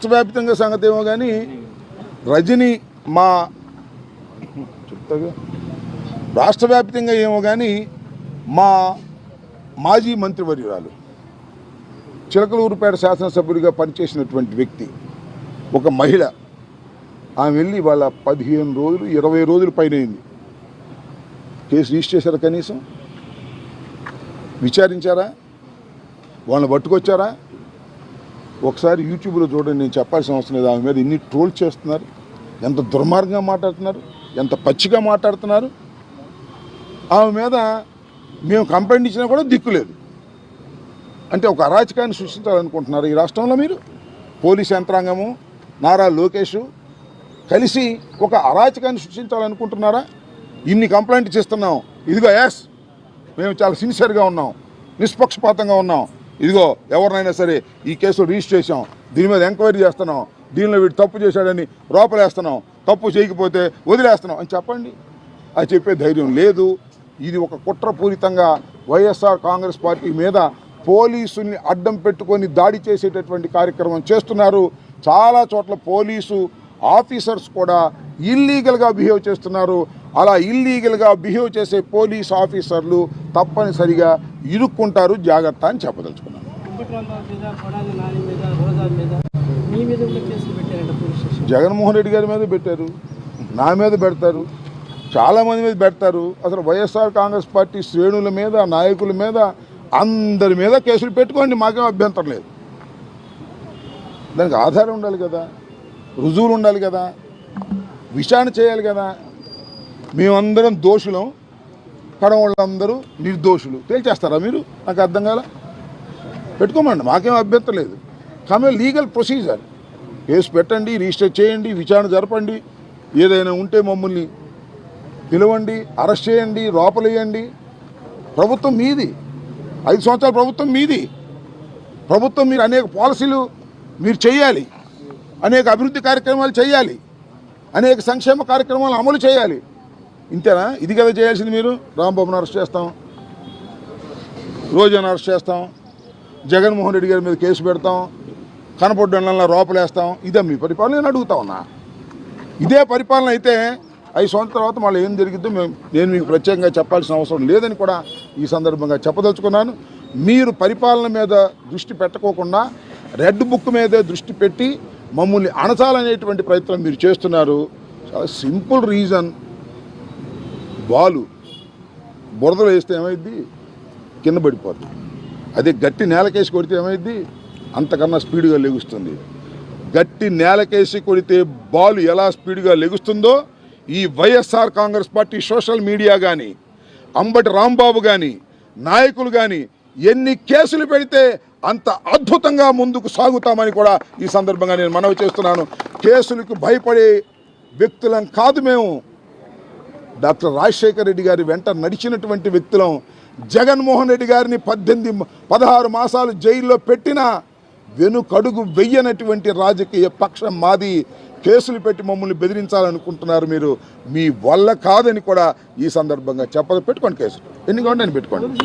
రాష్ట్రవ్యాప్తంగా సంగతి ఏమో కానీ రజని మా చెప్తాగా. రాష్ట్ర వ్యాప్తంగా ఏమో కానీ మా మాజీ మంత్రివర్యురాలు చిలకలూరుపేట శాసనసభ్యుడిగా పనిచేసినటువంటి వ్యక్తి ఒక మహిళ. ఆమె వెళ్ళి వాళ్ళ పదిహేను రోజులు ఇరవై రోజులు పైన అయింది కేసు రిజిస్టర్ చేశారా కనీసం. విచారించారా? వాళ్ళని పట్టుకొచ్చారా? ఒకసారి యూట్యూబ్లో చూడండి నేను చెప్పాల్సిన అవసరం లేదు. ఆమె మీద ఇన్ని ట్రోల్ చేస్తున్నారు. ఎంత దుర్మార్గంగా మాట్లాడుతున్నారు. ఎంత పచ్చిగా మాట్లాడుతున్నారు. ఆమె మీద మేము కంప్లైంట్ ఇచ్చినా కూడా దిక్కులేదు అంటే ఒక అరాచకాన్ని సృష్టించాలనుకుంటున్నారు ఈ రాష్ట్రంలో మీరు? పోలీస్ యంత్రాంగము నారా లోకేష్ కలిసి ఒక అరాచకాన్ని సృష్టించాలనుకుంటున్నారా? ఇన్ని కంప్లైంట్ చేస్తున్నాం. ఇదిగో ఎస్ మేము చాలా సిన్సియర్గా ఉన్నాం. నిష్పక్షపాతంగా ఉన్నాం. ఇదిగో ఎవరినైనా సరే ఈ కేసు రిజిస్టర్ చేసాం దీని మీద ఎంక్వైరీ చేస్తున్నాం. దీనిలో వీడు తప్పు చేశాడని లోపలేస్తున్నాం తప్పు చేయకపోతే వదిలేస్తున్నాం అని చెప్పండి. అది చెప్పే ధైర్యం లేదు. ఇది ఒక కుట్రపూరితంగా వైఎస్ఆర్ కాంగ్రెస్ పార్టీ మీద పోలీసుల్ని అడ్డం పెట్టుకొని దాడి చేసేటటువంటి కార్యక్రమం చేస్తున్నారు. చాలా చోట్ల పోలీసు ఆఫీసర్స్ కూడా ఇల్లీగల్గా బిహేవ్ చేస్తున్నారు. అలా ఇల్లీగల్గా బిహేవ్ చేసే పోలీస్ ఆఫీసర్లు తప్పనిసరిగా ఇరుక్కుంటారు. జాగ్రత్త అని చెప్పదలుచుకున్నాను. జగన్మోహన్ రెడ్డి గారి మీద పెట్టారు. నా మీద పెడతారు. చాలామంది మీద పెడతారు. అసలు వైఎస్ఆర్ కాంగ్రెస్ పార్టీ శ్రేణుల మీద నాయకుల మీద అందరి మీద కేసులు పెట్టుకోండి. మాకేం అభ్యంతరం లేదు. దానికి ఆధారం ఉండాలి కదా. రుజువులు ఉండాలి కదా. విచారణ చేయాలి కదా. మేమందరం దోషులం కడవాళ్ళందరూ నిర్దోషులు. తేల్చేస్తారా మీరు? నాకు అర్థం కాల? పెట్టుకోమండి మాకేం అభ్యంతరం లేదు. కానీ లీగల్ ప్రొసీజర్. కేసు పెట్టండి రిజిస్టర్ చేయండి విచారణ జరపండి ఏదైనా ఉంటే మమ్మల్ని పిలవండి అరెస్ట్ చేయండి లోపలేయండి. ప్రభుత్వం మీది. ఐదు సంవత్సరాల ప్రభుత్వం మీది. ప్రభుత్వం మీరు అనేక పాలసీలు మీరు చేయాలి. అనేక అభివృద్ధి కార్యక్రమాలు చేయాలి. అనేక సంక్షేమ కార్యక్రమాలు అమలు చేయాలి. ఇంతేనా? ఇది కదా చేయాల్సింది మీరు? రాంబాబును అరెస్ట్ చేస్తాం. రోజాను అరెస్ట్ చేస్తాం. జగన్మోహన్ రెడ్డి గారి మీద కేసు పెడతాం. కనపడ్డంలో రోపలేస్తాం. ఇదే మీ పరిపాలన నేను అడుగుతా ఉన్నా. ఇదే పరిపాలన అయితే ఐదు సంవత్సరాల తర్వాత మళ్ళీ ఏం జరిగిద్దో మేము నేను మీకు ప్రత్యేకంగా చెప్పాల్సిన అవసరం లేదని కూడా ఈ సందర్భంగా చెప్పదలుచుకున్నాను. మీరు పరిపాలన మీద దృష్టి పెట్టకోకుండా రెడ్ బుక్ మీదే దృష్టి పెట్టి మమ్మల్ని అణచాలనేటువంటి ప్రయత్నం మీరు చేస్తున్నారు. చాలా సింపుల్ రీజన్. బాలు బురదలో వేస్తే ఏమైద్ది? కింద పడిపోద్ది. అదే గట్టి నేలకేసి కొడితే ఏమైద్ది? అంతకన్నా స్పీడ్గా లెగుస్తుంది. గట్టి నేలకేసి కొడితే బాలు ఎలా స్పీడ్గా లెగుస్తుందో ఈ YSR Congress party social media కానీ అంబటి రాంబాబు కానీ నాయకులు కానీ ఎన్ని కేసులు పెడితే అంత అద్భుతంగా ముందుకు సాగుతామని కూడా ఈ సందర్భంగా నేను మనవి చేస్తున్నాను. కేసులకు భయపడే వ్యక్తులం కాదు మేము. డాక్టర్ రాజశేఖర రెడ్డి గారి వెంట నడిచినటువంటి వ్యక్తులం జగన్మోహన్ రెడ్డి గారిని పద్దెనిమిది పదహారు మాసాలు జైల్లో పెట్టిన వెనుకడుగు వెయ్యనటువంటి రాజకీయ పక్షం మాది. కేసులు పెట్టి మమ్మల్ని బెదిరించాలనుకుంటున్నారు మీరు. మీ వల్ల కాదని కూడా ఈ సందర్భంగా చెప్పదు పెట్టుకోండి కేసులు. ఎన్ని కావాలంటే పెట్టుకోండి.